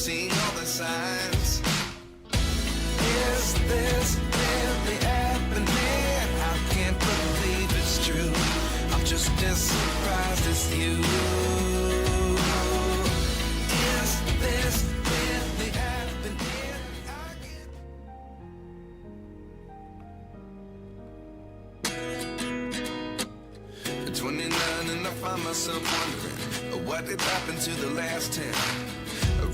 Seeing all the signs. Is this really happening? I can't believe it's true. I'm just as surprised as you. Is this really happening? I can't 29 and I find myself wondering what did happen to the last 10.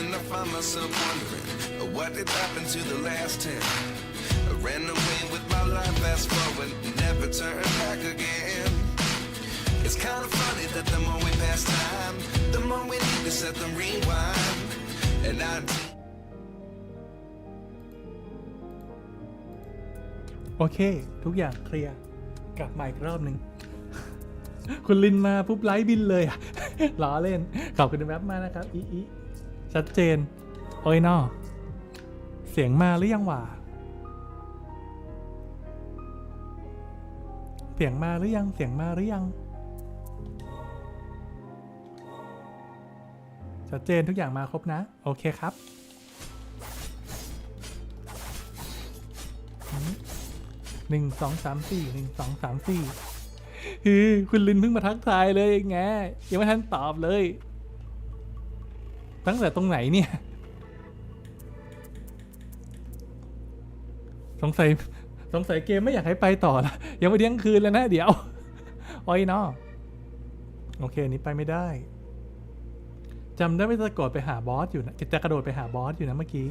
And I find myself wondering what did happen to the last 10. I ran away with my life, fast forward, never turn back again. It's kind of funny that the more we pass time, the more we need to set them rewind. And 19โอเค ทุกอย่างเคลียร์กลับมาอีกรอบหนึ่งคุณลินมาปุ๊บไลฟ์บินเลยอะล้อเล่น ขอบคุณแวบมากนะครับอีอี ชัดเจน โอ้ยนอเสียงมาหรือยังวะเสียงมาหรือยัง เสียงมาหรือยัง ชัดเจนทุกอย่างมาครบนะ โอเคครับหนึ่งสองสามสี่หนึ่งสองสามสี่ฮือคุณลินเพิ่งมาทักทายเลยแงยังไม่ทันตอบเลย ตั้งแต่ตรงไหนเนี่ย สงสัย สงสัยเกมไม่อยากให้ไปต่อละยังไม่เที่ยงคืนแล้วนะเดี๋ยวอ้อยเนอโอเคอันนี้ไปไม่ได้จำได้ว่าจะกดไปหาบอสอยู่นะจะกระโดดไปหาบอสอยู่นะเมื่อกี้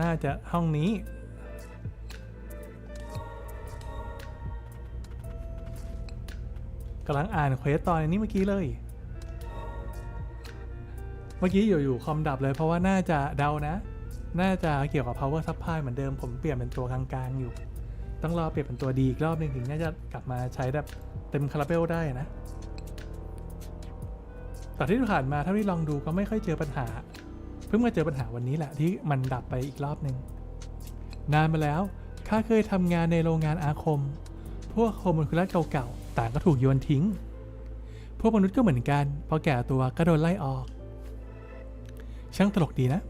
น่าจะห้องนี้ กำลังอ่านเควสตอนนี้เมื่อกี้เลย เมื่อกี้อยู่ๆคอมดับเลยเพราะว่าน่าจะเดานะ น่าจะเกี่ยวกับ power supply เหมือนเดิมผมเปลี่ยนเป็นตัวกลางๆอยู่ ต้องรอเปลี่ยนเป็นตัวดีอีกรอบหนึ่งถึงน่าจะกลับมาใช้แบบเต็มคาราเบลได้นะแต่ที่ผ่านมาถ้าที่ลองดูก็ไม่ค่อยเจอปัญหา เพิ่งมาเจอปัญหาวันนี้แหละที่มันดับไปอีกรอบหนึ่งนานมาแล้วข้าเคยทำงานในโรงงานอาคม พวกโฮมูลคุลัสเก่าๆต่างก็ถูกโยนทิ้ง พวกมนุษย์ก็เหมือนกัน พอแก่ตัวก็โดนไล่ออก ช่างตลกดีนะ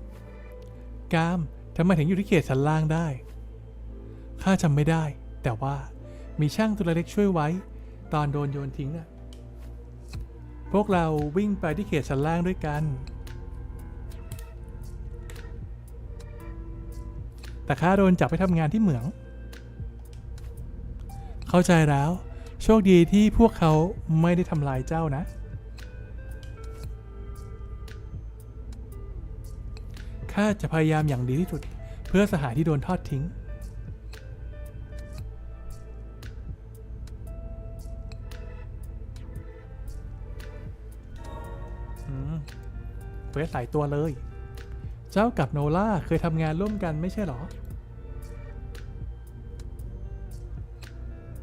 กามทำไมถึงอยู่ที่เขตชั้นล่างได้ข้าจำไม่ได้ แต่ว่ามีช่างตัวเล็กช่วยไว้ ตอนโดนโยนทิ้งอะพวกเราวิ่งไปที่เขตชั้นล่างด้วยกัน แต่ข้าโดนจับไปทำงานที่เหมือง เข้าใจแล้ว โชคดีที่พวกเขาไม่ได้ทำลายเจ้านะ ข้าจะพยายามอย่างดีที่สุด เพื่อสหายที่โดนทอดทิ้งเควสหลายตัวเลย เจ้ากับโนล่าเคยทำงานร่วมกันไม่ใช่หรอ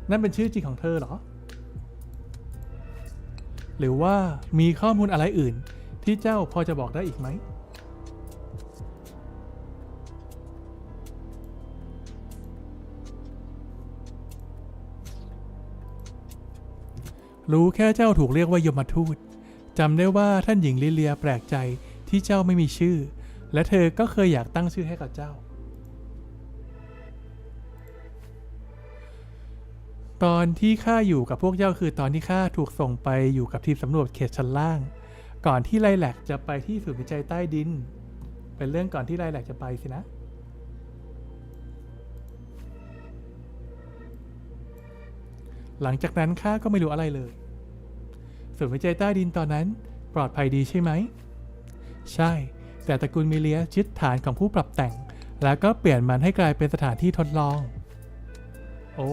นั่นเป็นชื่อจริงของเธอเหรอ หรือว่ามีข้อมูลอะไรอื่น ที่เจ้าพอจะบอกได้อีกไหม รู้แค่เจ้าถูกเรียกว่ายมทูตจำได้ว่าท่านหญิงลิเลียแปลกใจที่เจ้าไม่มีชื่อ และเธอก็เคยอยากตั้งชื่อให้กับเจ้า ตอนที่ข้าอยู่กับพวกเจ้าคือตอนที่ข้าถูกส่งไปอยู่กับทีมสำรวจเขตชั้นล่าง ก่อนที่ไลแลกจะไปที่ศูนย์วิจัยใต้ดิน เป็นเรื่องก่อนที่ไลแลกจะไปสินะหลังจากนั้นข้าก็ไม่รู้อะไรเลยศูนย์วิจัยใต้ดินตอนนั้น ปลอดภัยดีใช่ไหม ใช่ แต่ตระกูลมิเลียยึดฐานของผู้ปรับแต่ง แล้วก็เปลี่ยนมันให้กลายเป็นสถานที่ทดลอง โอ้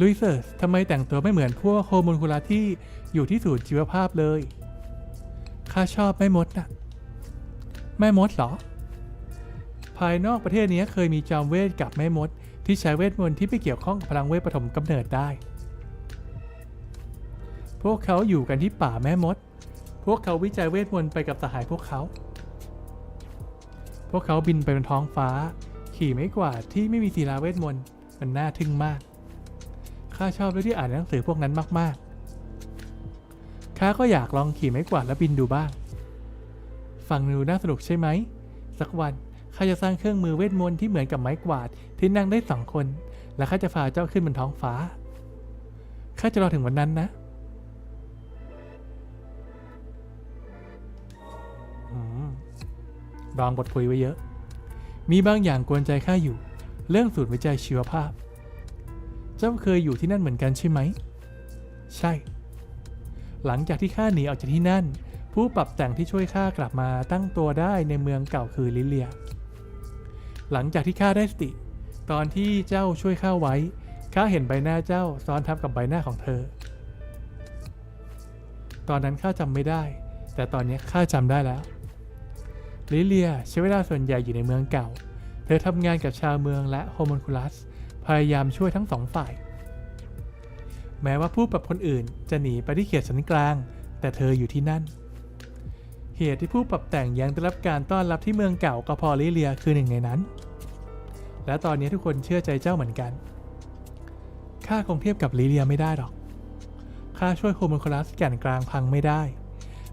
ลุยเซอร์สทำไมแต่งตัวไม่เหมือนพวกโฮมูลคูลาที่อยู่ที่ศูนย์ชีวภาพเลย ข้าชอบแม่มดน่ะ แม่มดเหรอ ภายนอกประเทศนี้เคยมีจอมเวทกับแม่มด ที่ใช้เวทมนต์ที่ไม่เกี่ยวข้องกับพลังเวทปฐมกำเนิดได้ พวกเขาอยู่กันที่ป่าแม่มด พวกเขาวิจัยเวทมนต์ไปกับสหายพวกเขา พวกเขาบินไปบนท้องฟ้า ขี่ไม้กวาดที่ไม่มีศิลาเวทมนต์ มันน่าทึ่งมาก ข้าชอบเรื่องที่อ่านหนังสือพวกนั้นมากๆ ข้าก็อยากลองขี่ไม้กวาดและบินดูบ้าง ฟังดูน่าสนุกใช่ไหม สักวันข้าจะสร้างเครื่องมือเวทมนต์ที่เหมือนกับไม้กวาดที่นั่งได้สองคน และข้าจะพาเจ้าขึ้นบนท้องฟ้า ข้าจะรอถึงวันนั้นนะ ดองบทคุยไว้เยอะ มีบางอย่างกวนใจข้าอยู่ เรื่องสูตรวิจัยชีวภาพ เจ้าเคยอยู่ที่นั่นเหมือนกันใช่ไหม ใช่ หลังจากที่ข้าหนีออกจากที่นั่น ผู้ปรับแต่งที่ช่วยข้ากลับมาตั้งตัวได้ในเมืองเก่าคือลิเลีย หลังจากที่ข้าได้สติ ตอนที่เจ้าช่วยข้าไว้ ข้าเห็นใบหน้าเจ้าซ้อนทับกับใบหน้าของเธอ ตอนนั้นข้าจำไม่ได้ แต่ตอนนี้ข้าจำได้แล้ว ลิเลียใช้เวลาส่วนใหญ่อยู่ในเมืองเก่า เธอทำงานกับชาวเมืองและโฮม n นคูลัส พยายามช่วยทั้งสองฝ่าย แม้ว่าผู้ปรับคนอื่นจะหนีไปที่เขตชั้นกลาง แต่เธออยู่ที่นั่น เหตุที่ผู้ปรับแต่งยังได้รับการต้อนรับที่เมืองเก่าก็เพอลิเลียคือหนึ่งในนั้น และตอนนี้ทุกคนเชื่อใจเจ้าเหมือนกัน ข้าคงเทียบกับลิเลียไม่ได้หรอก ข้าช่วยโฮม n นคูลัสแก่นกลางพังไม่ได้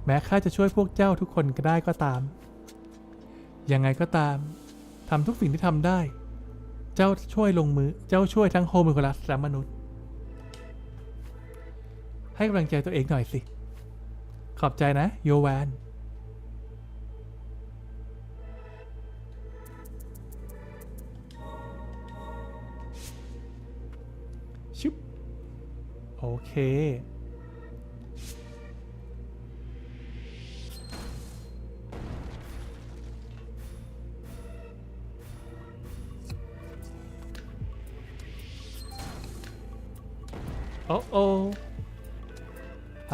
แม้ข้าจะช่วยพวกเจ้าทุกคนก็ได้ก็ตาม ยังไงก็ตามทำทุกสิ่งที่ทำได้ เจ้าช่วยลงมือเจ้าช่วยทั้งโฮมิโคลัสและมนุษย์ ให้กำลังใจตัวเองหน่อยสิ ขอบใจนะ โยแวนชุบโอเค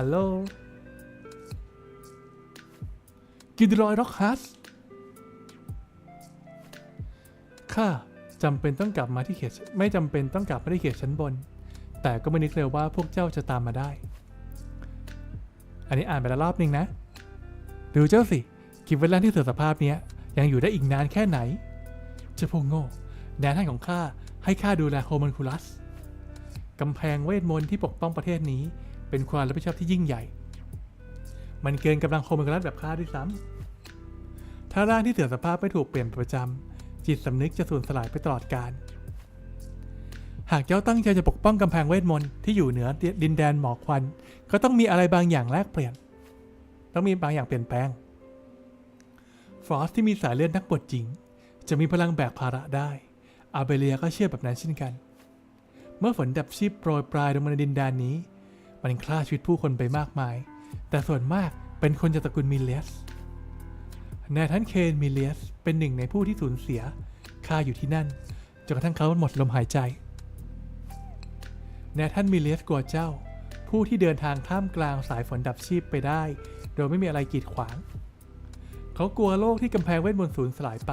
ลโหลกิดรอยร็อกฮัสข้าจำเป็นต้องกลับมาที่เขตไม่จำเป็นต้องกลับมาที่เขตชั้นบน แต่ก็ไม่นึกเลยว่าพวกเจ้าจะตามมาได้ อันนี้อ่านไปแล้วรอบหนึ่งนะ ดูเจ้าสิกิฟเวลลันที่เสื่อมสภาพเนี้ยยังอยู่ได้อีกนานแค่ไหนเจ้าพวกโง่แดนท่านของข้าให้ข้าดูแลโฮมันคูลัสกำแพงเวทมนต์ที่ปกป้องประเทศนี้ เป็นความรับผิดชอบที่ยิ่งใหญ่ มันเกินกำลังโฮม n น u ลัสแบบข้าด้วยซ้ำถ้าร่างที่เสื่อมสภาพไม่ถูกเปลี่ยนประจำจิตสำนึกจะสูญสลายไปตลอดกาลหากเจ้าตั้งใจจะปกป้องกำแพงเวทมนต์ที่อยู่เหนือดินแดนหมอกควัน ก็ต้องมีอะไรบางอย่างแลกเปลี่ยน ต้องมีบางอย่างเปลี่ยนแปลงฟรอสที่มีสายเลือดนักบวชจริง จะมีพลังแบกภาระได้ อาเบเลียก็เชื่อแบบนั้นเช่นกัน เมื่อฝนดับชีพโปรยปลายลงมาในดินแดนนี้ มันฆ่าชีวิตผู้คนไปมากมาย แต่ส่วนมากเป็นคนจากตระกูลมิเลสนายท่านเคนมิเลสเป็นหนึ่งในผู้ที่สูญเสียข้าอยู่ที่นั่นจนกระทั่งเขาหมดลมหายใจนายท่านมิเลสกลัวเจ้า ผู้ที่เดินทางท่ามกลางสายฝนดับชีพไปได้ โดยไม่มีอะไรกีดขวาง เขากลัวโลกที่กำแพงเวทมนต์สูญสลายไป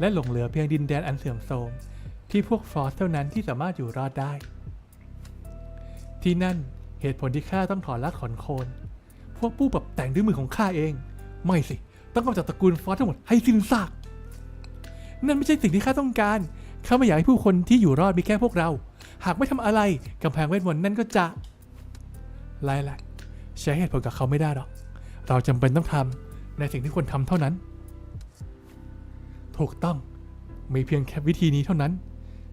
และหลงเหลือเพียงดินแดนอันเสื่อมโทรมที่พวกฟรอสเท่านั้นที่สามารถอยู่รอดได้ ที่นั่น เหตุผลที่ข้าต้องถอนรากถอนโคน พวกผู้ปรับแต่งด้วยมือของข้าเอง ไม่สิ ต้องกำจัดตระกูลฟรอสทั้งหมดให้สิ้นซาก นั่นไม่ใช่สิ่งที่ข้าต้องการ ข้าไม่อยากให้ผู้คนที่อยู่รอดมีแค่พวกเรา หากไม่ทำอะไรกำแพงเวทมนต์นั่นก็จะไล่ละใช้เหตุผลกับเขาไม่ได้หรอก เราจำเป็นต้องทำในสิ่งที่ควรทำเท่านั้น ถูกต้อง มีเพียงแค่วิธีนี้เท่านั้น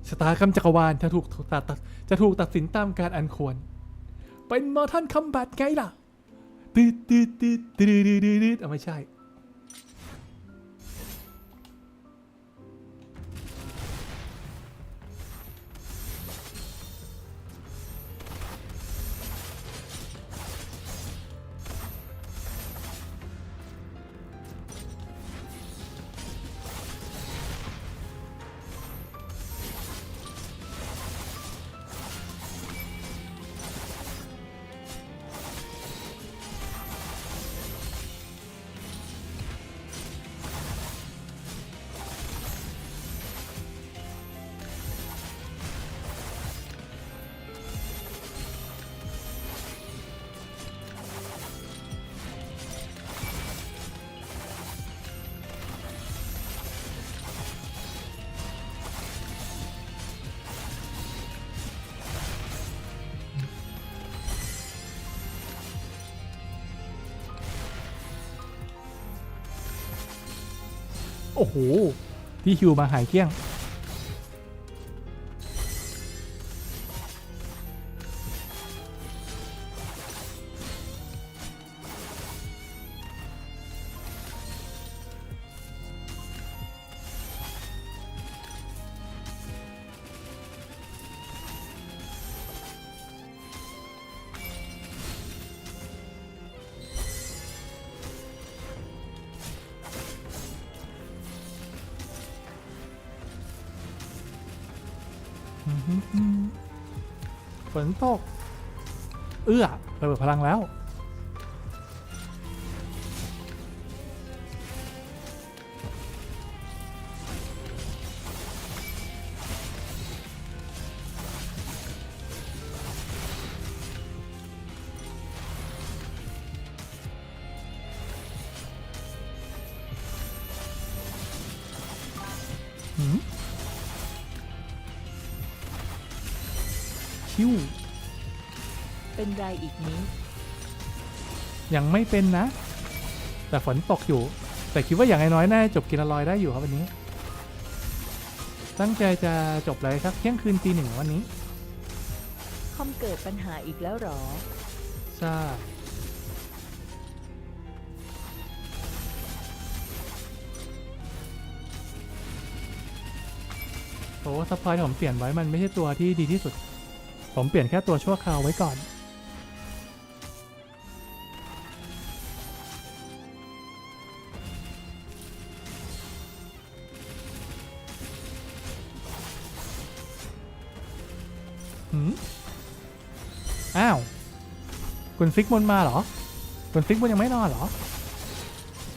ชะตากรรมจักรวาลจะถูกตัดจะถูกตัดสินตามการอันควร เป็นมอร์ทันคัมแบทไงล่ะตืดตืดตืดตืดตืดตืดตืดเอาไม่ใช่ โอ้โหที่ฮิวมาหายเกี้ยง ฝนตก เอื้อระเบิดพลังแล้ว คิวเป็นไรอีกนี้ยังไม่เป็นนะ แต่ฝนตกอยู่ แต่คิดว่าอย่างน้อยๆน่าจะจบกินอลอยได้อยู่ครับวันนี้ ตั้งใจจะจบเลยสักเที่ยงคืนตีหนึ่งวันนี้คอมเกิดปัญหาอีกแล้วหรอ ใช่ โอ้สปอยที่ผมเปลี่ยนไว้มันไม่ใช่ตัวที่ดีที่สุด ผมเปลี่ยนแค่ตัวชั่วคราวไว้ก่อน หืม อ้าว คุณฟิกบนมาเหรอ คุณฟิกบนยังไม่นอนเหรอ